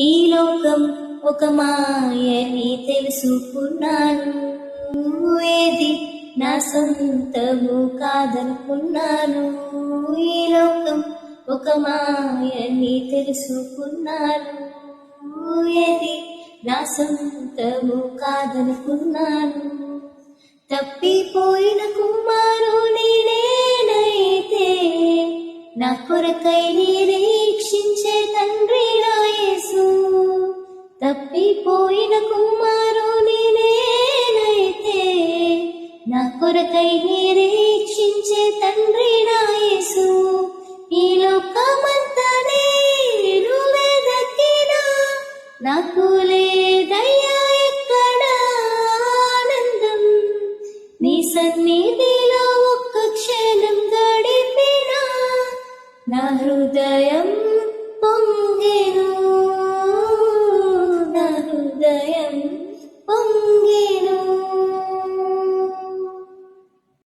ఈ లోకం ఒక మాయని తెలుసుకున్నాను. ఏది నా సొంతము కాదనుకున్నాను. ఈ లోకం ఒక మాయని తెలుసుకున్నాను. ఏది నా సొంతము కాదనుకున్నాను. తప్పిపోయిన కుమారుని నేనైతే నా కొరకై నేనే తప్పిపోయిన కుమారు నేనేనైతే నా కొరకై మీరే తండ్రి నాయసు ఈ లోకమంతా నేను నాకు లేదయ్యా ఎక్కడ ఆనందం. నీ సన్నిధిలో ఒక్క క్షణం గడిపినా నా హృదయం పొంగే